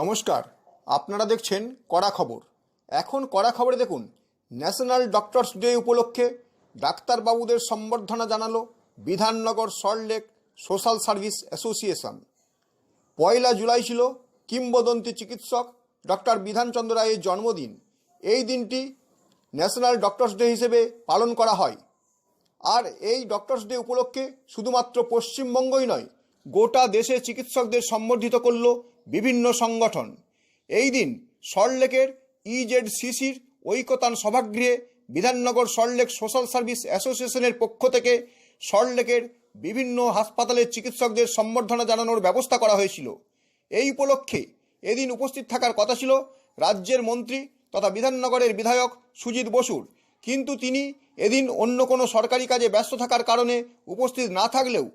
নমস্কার। আপনারা দেখছেন কড়া খবর। এখন কড়া খবরে দেখুন, ন্যাশনাল ডক্টরস ডে উপলক্ষে ডাক্তারবাবুদের সম্বর্ধনা জানালো Bidhannagar Salt Lake social service association. পয়লা জুলাই ছিল কিংবদন্তি চিকিৎসক ডক্টর বিধানচন্দ্র রায়ের জন্মদিন। এই দিনটি ন্যাশনাল ডক্টরস ডে হিসেবে পালন করা হয়। আর এই ডক্টরস ডে উপলক্ষে শুধুমাত্র পশ্চিমবঙ্গই নয়, গোটা দেশে চিকিৎসকদের সম্বর্ধিত করল বিভিন্ন সংগঠন। এই দিন সল্টলেকের ইজেড সিসির Oikatan সভাগৃহে Bidhannagar Salt Lake social service অ্যাসোসিয়েশনের পক্ষ থেকে সল্টলেকের বিভিন্ন হাসপাতালের চিকিৎসকদের সম্বর্ধনা জানানোর ব্যবস্থা করা হয়েছিল। এই উপলক্ষে এদিন উপস্থিত থাকার কথা ছিল রাজ্যের মন্ত্রী তথা বিধাননগরের বিধায়ক সুজিত বসুর। কিন্তু তিনি এদিন অন্য কোনো সরকারি কাজে ব্যস্ত থাকার কারণে উপস্থিত না থাকলেও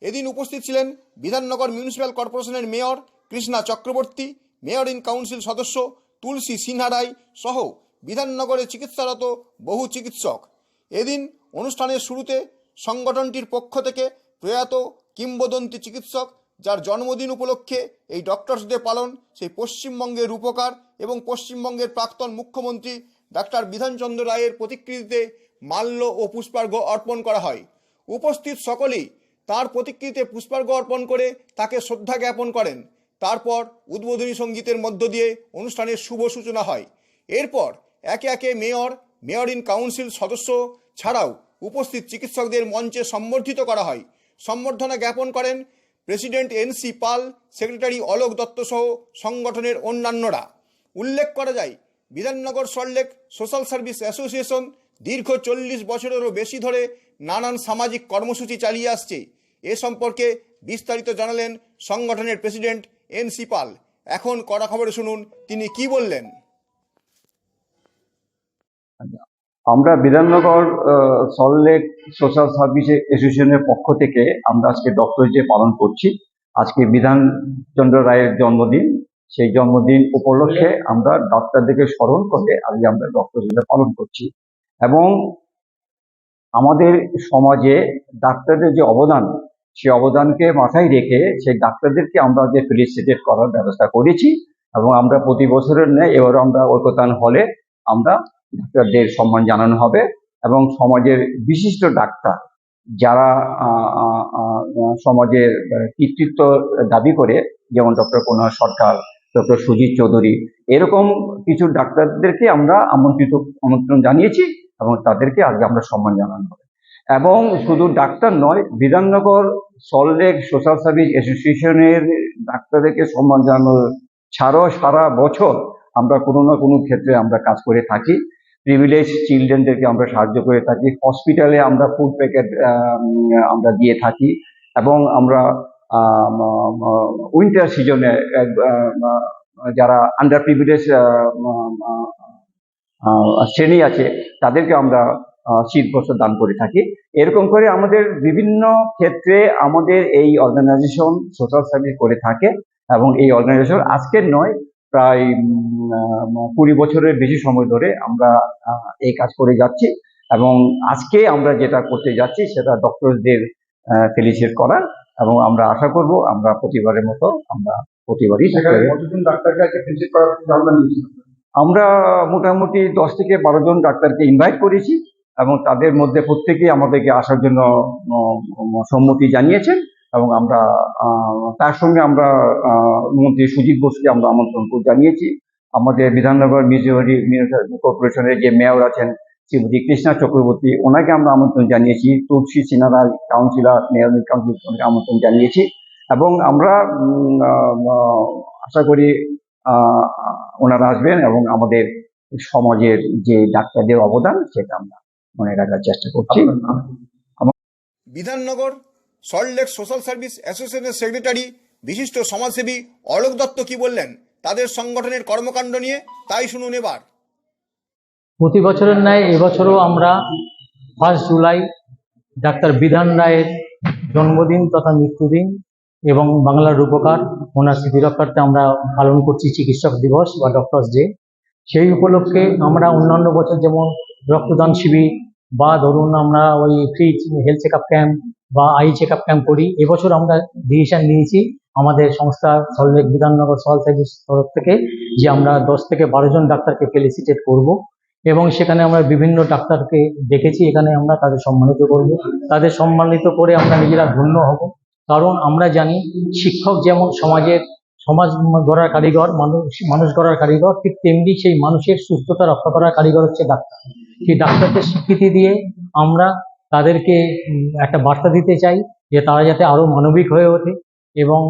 এদিন উপস্থিত ছিলেন বিধাননগর মিউনিসিপ্যাল কর্পোরেশনের mayor Krishna Chakraborty, mayor in council সদস্য তুলসী সিনহা রায় সহ বিধাননগরে চিকিৎসারত বহু চিকিৎসক। এদিন অনুষ্ঠানের শুরুতে সংগঠনটির পক্ষ থেকে প্রয়াত কিংবদন্তি চিকিৎসক, যার জন্মদিন উপলক্ষে এই ডক্টরস ডে পালন, সেই পশ্চিমবঙ্গের রূপকার এবং পশ্চিমবঙ্গের প্রাক্তন মুখ্যমন্ত্রী ডাক্তার বিধানচন্দ্র রায়ের প্রতিকৃতিতে মাল্য ও পুষ্পার্ঘ্য অর্পণ করা হয়। উপস্থিত সকলেই তার প্রতিকৃতিতে পুষ্পার্ঘ্য অর্পণ করে তাকে শ্রদ্ধা জ্ঞাপন করেন। তারপর উদ্বোধনী সঙ্গীতের মধ্য দিয়ে অনুষ্ঠানের শুভ সূচনা হয়। এরপর একে একে মেয়র মেয়র ইন কাউন্সিল সদস্য ছাড়াও উপস্থিত চিকিৎসকদের মঞ্চে সম্বর্ধিত করা হয়। সম্বর্ধনা জ্ঞাপন করেন president NC Pal, secretary Alok Dutta সহ সংগঠনের অন্যান্যরা। উল্লেখ করা যায়, Bidhannagar Salt Lake social service association দীর্ঘ চল্লিশ বছরেরও বেশি ধরে নানান সামাজিক কর্মসূচি চালিয়ে আসছে। এ সম্পর্কে বিস্তারিত জানালেন সংগঠনের প্রেসিডেন্ট এনসি পাল এখন কড়া খবরে শুনুন, তিনি কি বললেন? আমরা বিধাননগর সল্টলেক সোশ্যাল সার্ভিস অ্যাসোসিয়েশনের পক্ষ থেকে আমরা আজকে ডক্টর ডে পালন করছি, আজকে বিধানচন্দ্র রায়ের জন্মদিন, সেই জন্মদিন উপলক্ষে আমরা ডাক্তারদেরকে স্মরণ করে আজকে আমরা ডক্টর ডে পালন করছি। এবং আমাদের সমাজে ডাক্তারদের যে অবদান সেই অবদানকে মাথায় রেখে সেই ডাক্তারদেরকে আমরা যে ফেলিসিটেট করার ব্যবস্থা করেছি এবং আমরা প্রতি বছরের নেয় এবার আমরা ঐকতান হলে আমরা ডাক্তারদের সম্মান জানানো হবে এবং সমাজের বিশিষ্ট ডাক্তার যারা সমাজের কৃতিত্ব দাবি করে, যেমন ডক্টর কনোয়ার সরকার, ডক্টর সুজিত চৌধুরী, এরকম কিছু ডাক্তারদেরকে আমরা আমন্ত্রিত আমন্ত্রণ জানিয়েছি এবং তাদেরকে আজকে আমরা সম্মান জানানো হবে। এবং শুধু ডাক্তার নয়, বিধাননগর সল্টলেক সোশ্যাল সার্ভিস অ্যাসোসিয়েশনের ডাক্তারদেরকে সম্মান জানানো ছাড়াও সারা বছর আমরা কোনো না কোনো ক্ষেত্রে আমরা কাজ করে থাকি। প্রিভিলেজ চিলড্রেনদেরকে আমরা সাহায্য করে থাকি। হসপিটালে আমরা ফুড প্যাকেট আমরা দিয়ে থাকি এবং আমরা উইন্টার সিজনে যারা আন্ডার প্রিভিলেজ শ্রেণি আছে, তাদেরকে আমরা শীত বস্ত্র দান করে থাকি। এরকম করে আমাদের বিভিন্ন ক্ষেত্রে আমাদের এই অর্গানাইজেশন সোশ্যাল সার্ভিস করে থাকে এবং এই অর্গানাইজেশন আজকের নয় প্রায় কুড়ি বছরের বেশি সময় ধরে আমরা এই কাজ করে যাচ্ছি এবং আজকে আমরা যেটা করতে যাচ্ছি সেটা ডক্টরদের ফেলিসিয়েট করা এবং আমরা আশা করব আমরা প্রতিবারের মতো আমরা প্রতিবারই আমরা মোটামুটি দশ থেকে বারো জন ডাক্তারকে ইনভাইট করেছি। এবং তাদের মধ্যে প্রত্যেকেই আমাদেরকে আসার জন্য সম্মতি জানিয়েছেন এবং আমরা তার সঙ্গে আমরা মন্ত্রী সুজিত বোসকে আমরা আমন্ত্রণ জানিয়েছি। আমাদের বিধাননগর মিউনিসিপালিটি কর্পোরেশনের যে মেয়র আছেন শ্রীমতী কৃষ্ণা চক্রবর্তী, ওনাকে আমরা আমন্ত্রণ জানিয়েছি। তুলসী সিনহা কাউন্সিলর মেয়র কাউন্সিলরকে আমন্ত্রণ জানিয়েছি। এবং আমরা আশা করি ওনারা আসবেন এবং আমাদের সমাজের যে ডাক্তারদের অবদান, সেটা আমরা মনে রাখার চেষ্টা করছি? Bidhannagar Salt Lake social service অ্যাসোসিয়েশনের সেক্রেটারি বিশিষ্ট সমাজসেবী অলোক দত্ত কি বললেন? তাদের সংগঠনের কর্মকাণ্ড নিয়ে তাই শুনুন এবার। প্রতি বছরের ন্যায় এবছরও আমরা ফার্স্ট জুলাই ডাক্তার বিধান রায়ের জন্মদিন তথা মৃত্যুদিন এবং বাংলার রূপকার ওনার স্মৃতি রক্ষার্থে আমরা পালন করছি চিকিৎসক দিবস বা ডক্টরস ডে। সেই উপলক্ষে আমরা অন্যান্য বছর যেমন রক্তদান শিবির বা ধরুন আমরা ওই free health check up camp বা আই চেক আপ ক্যাম্প করি। এবছর আমরা ডিসিশন নিয়েছি আমাদের সংস্থা সল্টলেক বিধাননগর সার্ভিস তরফ থেকে যে আমরা দশ থেকে বারো জন ডাক্তারকে ফেলিসিটেট করব এবং সেখানে আমরা বিভিন্ন ডাক্তারকে দেখেছি, এখানে আমরা তাদের সম্মানিত করব। তাদের সম্মানিত করে আমরা নিজেরা ধন্য হব। কারণ আমরা জানি শিক্ষক যেমন সমাজের সমাজ গড়ার কারিগর, মানুষ মানুষ গড়ার কারিগর, ঠিক তেমনি সেই মানুষের সুস্থতা রক্ষা করার কারিগর হচ্ছে ডাক্তার। সেই ডাক্তারকে স্বীকৃতি দিয়ে আমরা তাদেরকে একটা বার্তা দিতে চাই যে তারা যাতে আরও মানবিক হয়ে ওঠে এবং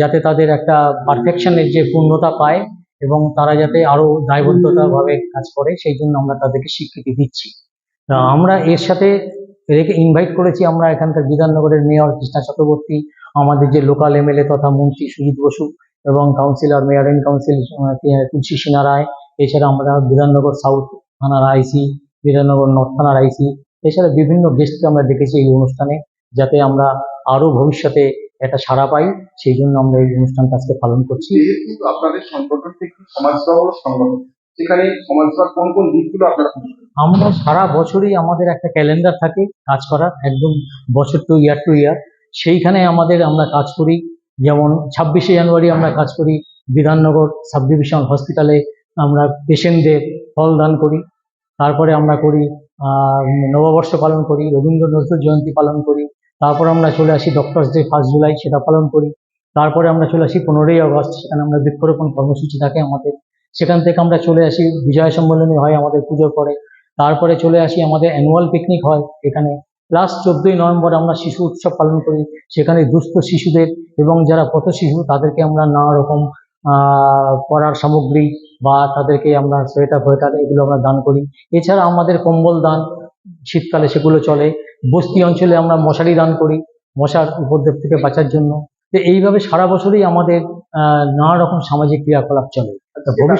যাতে তাদের একটা পারফেকশনের যে পূর্ণতা পায় এবং তারা যাতে আরও দায়বদ্ধতাভাবে কাজ করে, সেই জন্য আমরা তাদেরকে স্বীকৃতি দিচ্ছি। আমরা এর সাথে এদেরকে ইনভাইট করেছি আমরা এখানকার বিধাননগরের মেয়র কৃষ্ণা চক্রবর্তী, আমাদের যে লোকাল এমএলএ তথা মন্ত্রী সুজিত বসু এবং councillor mayor in council Tulsi Sinha Roy, এছাড়া আমরা বিধাননগর সাউথ থানার আইসি বিধাননগর নর্থ থানার আইসি এছাড়া বিভিন্ন গেস্টকে আমরা দেখেছি এই অনুষ্ঠানে যাতে আমরা আরও ভবিষ্যতে একটা সাড়া পাই, সেই জন্য আমরা এই অনুষ্ঠানটা আজকে পালন করছি। আপনাদের সংগঠনটি একটি সমাজসেবামূলক সংগঠন। সেখানে সমাজসেবার কোন কোন দিকগুলো আপনারা আমরা সারা বছরই আমাদের একটা ক্যালেন্ডার থাকে কাজ করার, একদম বছর টু ইয়ার টু ইয়ার সেইখানে আমাদের আমরা কাজ করি, যেমন ছাব্বিশে জানুয়ারি আমরা কাজ করি, বিধাননগর সাব ডিভিশন হসপিটালে আমরা পেশেন্টদের ফল দান করি, তারপরে আমরা করি নববর্ষ পালন করি রবীন্দ্র নজরুল জয়ন্তী পালন করি, তারপর আমরা চলে আসি ডক্টরস ডে ফার্স্ট জুলাই সেটা পালন করি, তারপরে আমরা চলে আসি পনেরোই আগস্ট, সেখানে আমরা বৃক্ষরোপণ কর্মসূচি থাকে আমাদের। সেখান থেকে আমরা চলে আসি। বিজয় সম্মেলনী হয় আমাদের পুজোর পরে। তারপরে চলে আসি, আমাদের অ্যানুয়াল পিকনিক হয় এখানে। লাস্ট চোদ্দই নভেম্বর আমরা শিশু উৎসব পালন করি। সেখানে দুস্থ শিশুদের এবং যারা পথ শিশু, তাদেরকে আমরা নানা রকম পড়ার সামগ্রী বা তাদেরকে আমরা সোয়েটার ফোয়েটার এগুলো আমরা দান করি। এছাড়া আমাদের কম্বল দান শীতকালে সেগুলো চলে। বস্তি অঞ্চলে আমরা মশারি দান করি মশার উপদ্রব থেকে বাঁচার জন্য। তো এইভাবে সারা বছরই আমাদের নানা রকম সামাজিক ক্রিয়াকলাপ চলে। এখানে?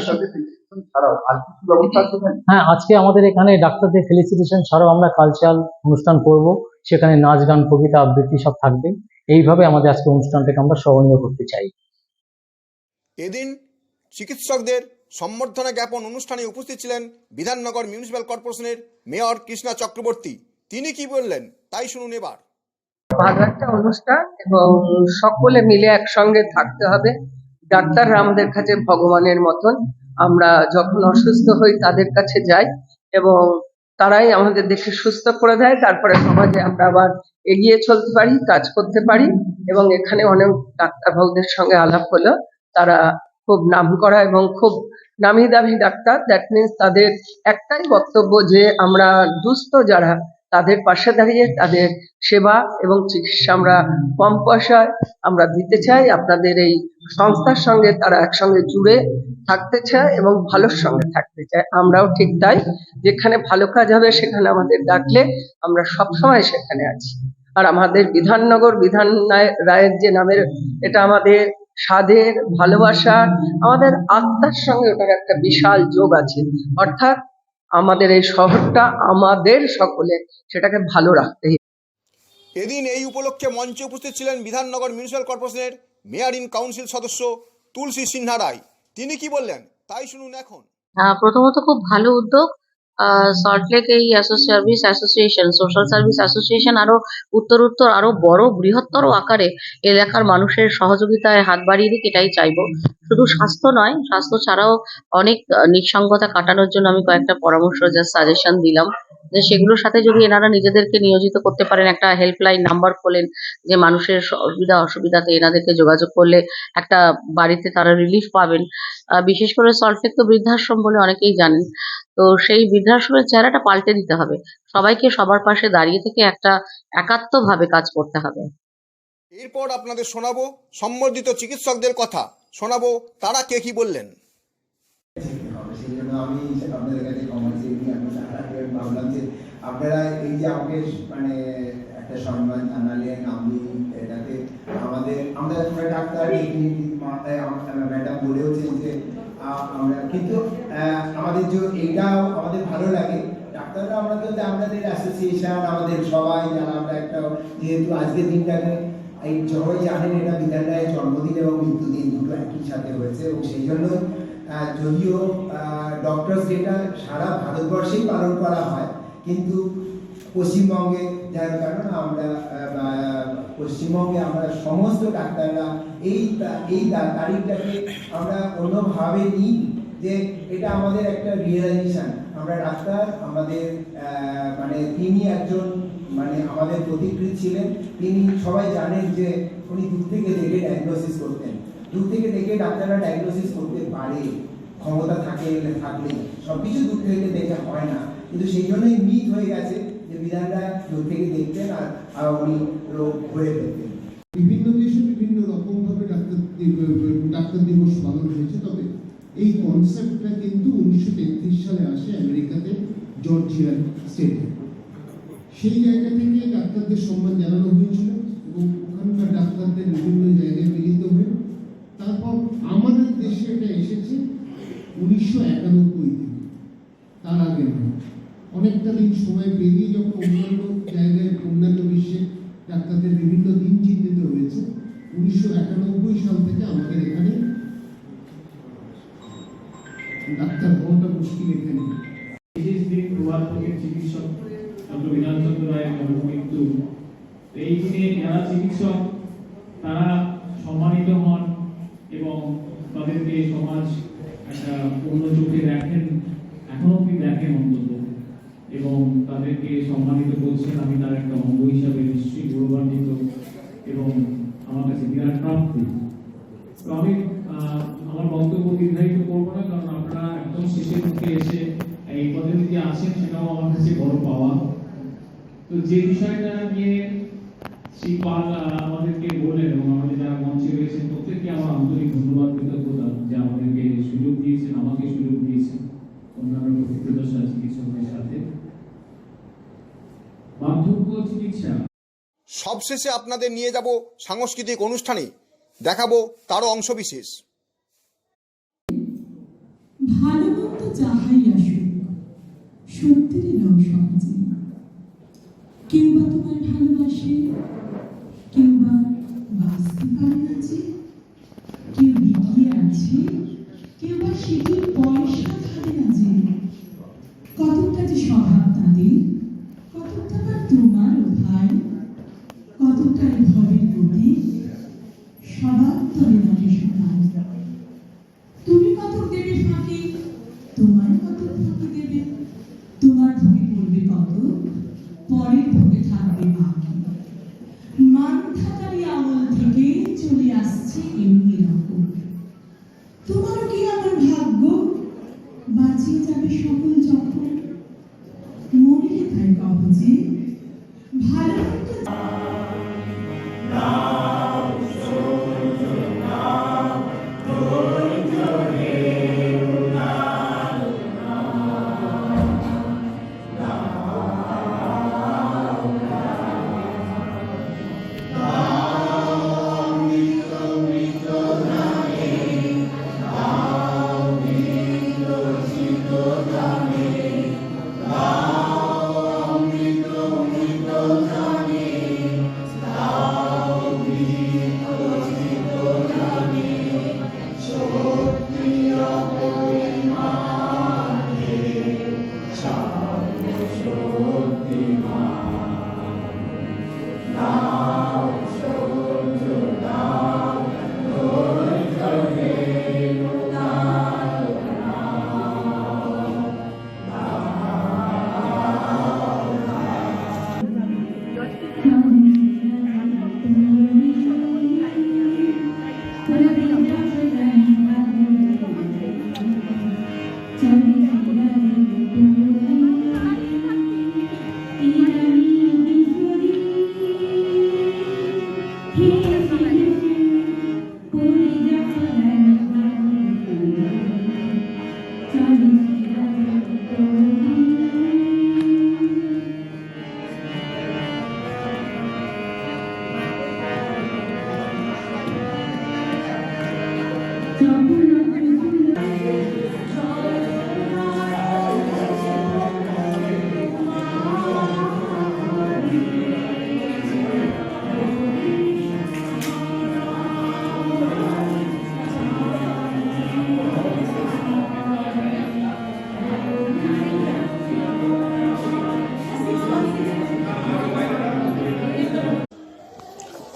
হ্যাঁ আজকে আমাদের এখানে ডাক্তারদের ফেলিসিটেশন ছাড়াও আমরা কালচারাল অনুষ্ঠান করব। সেখানে নাচ গান কবিতা আবৃত্তি সব থাকবে। এইভাবে আমাদের আজকে অনুষ্ঠানটাকে আমরা স্মরণীয় করতে চাই। এদিন চিকিৎসকদের সম্বর্ধনা জ্ঞাপন অনুষ্ঠানে উপস্থিত ছিলেন বিধাননগর মিউনিসিপ্যাল কর্পোরেশনের মেয়র কৃষ্ণা চক্রবর্তী। তিনি কি বললেন তাই শুনুন এবার। ভালো একটা অনুষ্ঠান এবং সকলে মিলে একসঙ্গে থাকতে হবে। ডাক্তাররা আমাদের কাছে ভগবানের মতন। আমরা যখন অসুস্থ হই তাদের কাছে যাই এবং তারাই আমাদের দেশে সুস্থ করে দেয়। তারপরে সমাজে আমরা আবার এগিয়ে চলতে পারি, কাজ করতে পারি এবং এখানে অনেক ডাক্তারবাবুদের সঙ্গে আলাপ হলো। তারা খুব নাম করা এবং খুব নামি দামি ডাক্তার। দ্যাট মিনস তাদের একটাই বক্তব্য যে আমরা দুস্থ যারা তাদের পাশে দাঁড়িয়ে তাদের সেবা এবং চিকিৎসা আমরা কম পয়সায় আমরা দিতে চাই। আপনাদের এই সংস্থার সঙ্গে তারা একসঙ্গে জুড়ে থাকতে চায় এবং ভালোর সঙ্গে থাকতে চায়। আমরাও ঠিক তাই। যেখানে ভালো কাজ হবে সেখানে আমাদের ডাকলে আমরা সবসময় সেখানে আছি। আর আমাদের বিধাননগর বিধান রায়- রায়ের যে নামের এটা আমাদের স্বাদের ভালোবাসার আমাদের আত্মার সঙ্গে ওটার একটা বিশাল যোগ আছে। অর্থাৎ আমাদের এই শহরটা আমাদের সকলে সেটাকে ভালো রাখতে এদিন এই উপলক্ষে মঞ্চে উপস্থিত ছিলেন বিধাননগর মিউনিসিপ্যাল কর্পোরেশনের মেয়ার ইন কাউন্সিল সদস্য তুলসী সিনহা রায়। তিনি কি বললেন? তাই শুনুন এখন। আহ, প্রথমত খুব ভালো উদ্যোগ। সল্টলেক এই service association social service association আরও উত্তরোত্তর, আরও বড়, বৃহত্তর আকারে এলাকার মানুষের সহযোগিতায় হাত বাড়িয়ে দিক এটাই চাইব। শুধু স্বাস্থ্য নয়, স্বাস্থ্য ছাড়াও অনেক নিঃসঙ্গতা কাটানোর জন্য আমি কয়েকটা পরামর্শ যা সাজেশন দিলাম। যে সেগুলোর সাথে যদি এনারা নিজেদেরকে নিয়োজিত করতে পারেন, একটা হেল্পলাইন নাম্বার খোলেন, যে মানুষের সুবিধা, অসুবিধাতে এনাদেরকে যোগাযোগ করলে একটা বাড়িতে তারা রিলিফ পাবেন। বিশেষ করে সল্টলেক তো বৃদ্ধাশ্রম বলে অনেকেই জানেন। তো সেই বৃদ্ধাশ্রমের চেহারাটা পাল্টে দিতে হবে। সবাইকে সবার পাশে দাঁড়িয়ে থেকে একটা একাত্মভাবে কাজ করতে হবে। এরপর আপনাদের শোনাবো সম্বর্ধিত চিকিৎসকদের কথা। শোনাবো তারা কে কি বললেন। আমি আপনাদের কাছে ভাবলাম যে আপনারা এই যে আমাকে মানে একটা সম্মান জানালেন আমি আমাদের, আমরা আমরা ডাক্তার ম্যাডাম বলেওছেন যে আমরা কিন্তু আমাদের যে এইটাও আমাদের ভালো লাগে। ডাক্তাররা, আমরা তো আমাদের অ্যাসোসিয়েশন আমাদের সবাই যারা আমরা একটা, যেহেতু আজকের দিনটাকে এই সবাই জানেন, এটা বিধান জন্মদিন এবং মৃত্যুদিন দুটো একই সাথে হয়েছে এবং সেই জন্য যদিও ডক্টরস ডেটা সারা ভারতবর্ষেই পালন করা হয়, কিন্তু পশ্চিমবঙ্গে, যার কারণ আমরা পশ্চিমবঙ্গে আমরা সমস্ত ডাক্তাররা এই এই তারিখটাকে আমরা অন্যভাবে নিই যে এটা আমাদের একটা রিয়েলাইজেশন আমরা ডাক্তার, আমাদের মানে তিনি একজন মানে আমাদের প্রতিকৃত ছিলেন। তিনি সবাই জানেন যে উনি দূর থেকে দেখে ডায়াগনোসিস করতেন। দূর থেকে দেখে ডাক্তাররা ডায়াগনোসিস করতে পারে। ক্ষমতা থাকে, থাকলে। সব কিছু দূর থেকে দেখে হয় না। কিন্তু সেই জন্যই মিথ হয়ে গেছে। যে বিধানরা দূর থেকে দেখতেন আর উনি রোগ ধরে ফেলতেন। বিভিন্ন দেশে বিভিন্ন রকম ভাবে ডাক্তার ডাক্তার দিবস পালন হয়েছে, তবে এই কনসেপ্টটা কিন্তু উনিশশো তেত্রিশ সালে আসে আমেরিকাতে জর্জিয়ার স্টেটে। সেই জায়গা থেকে ডাক্তারদের সম্মান জানানো হয়েছিল এবং ওখানকার ডাক্তারদের বিভিন্ন জায়গায় মিলিত হয়ে। তারপর আমাদের দেশে এটা এসেছে উনিশশো একানব্বই থেকে তার আগে নয় অনেকটা দিন সময় পেরিয়ে যখন অন্যান্য জায়গায় অন্যান্য বিশ্বে ডাক্তারদের বিভিন্ন দিন চিহ্নিত হয়েছে, উনিশশো একানব্বই সাল থেকে আমাদের এখানে ডাক্তার হওয়াটা মুশকিল এখানে। এখনও কি দেখেন অন্তত। তাদেরকে সম্মানিত করছেন। আমি তার একটা অঙ্গ হিসাবে নিশ্চয়ই গৌরবান্বিত এবং আমার কাছে বিরাট প্রাপ্তি। তো আমি আমার বক্তব্য নির্ধারিত করব না, কারণ আপনারা একদম শেষের মুখে এসে এই পদ্ধতি যে আছেন সেটাও আমার কাছে বড় পাওয়া। তো যে বিষয়টা নিয়ে শ্রী পাল আমাদেরকে বললেন এবং আমাদের যারা মঞ্চে রয়েছেন, প্রত্যেককে আমার আন্তরিক ধন্যবাদ, কৃতজ্ঞতা যে আমাদেরকে সুযোগ দিয়েছেন, আমাকে সুযোগ দিয়েছেন। অন্যান্য প্রতিপ্রদশা চিকিৎসকদের সাথে। সবশেষে আপনাদের নিয়ে যাব সাংস্কৃতিক অনুষ্ঠানে। দেখাবো তারও অংশবিশেষ। ভালো মন্দ যাহাই আসুক সত্যিরই নাও সহজে। কেউ বা তোমায় ভালোবাসে কেউ বা বাঁচতে পারে না যে। কেউ বিকিয়ে আছে কেউ বা সেটি পয়সা থাকে না যে। কতকটা যে স্বভাব তাদের তবে নাকি সমান তুমি কত দেবে ফাঁকি? তোমার কত ফাঁকি দেবে? তোমার ভোগে পড়বে কত? পরের ভোগে থাকবে বাকি মান থাকারই আমল থেকে চলে আসছে এমনি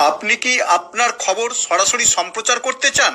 আপনি কি আপনার খবর সরাসরি সম্প্রচার করতে চান?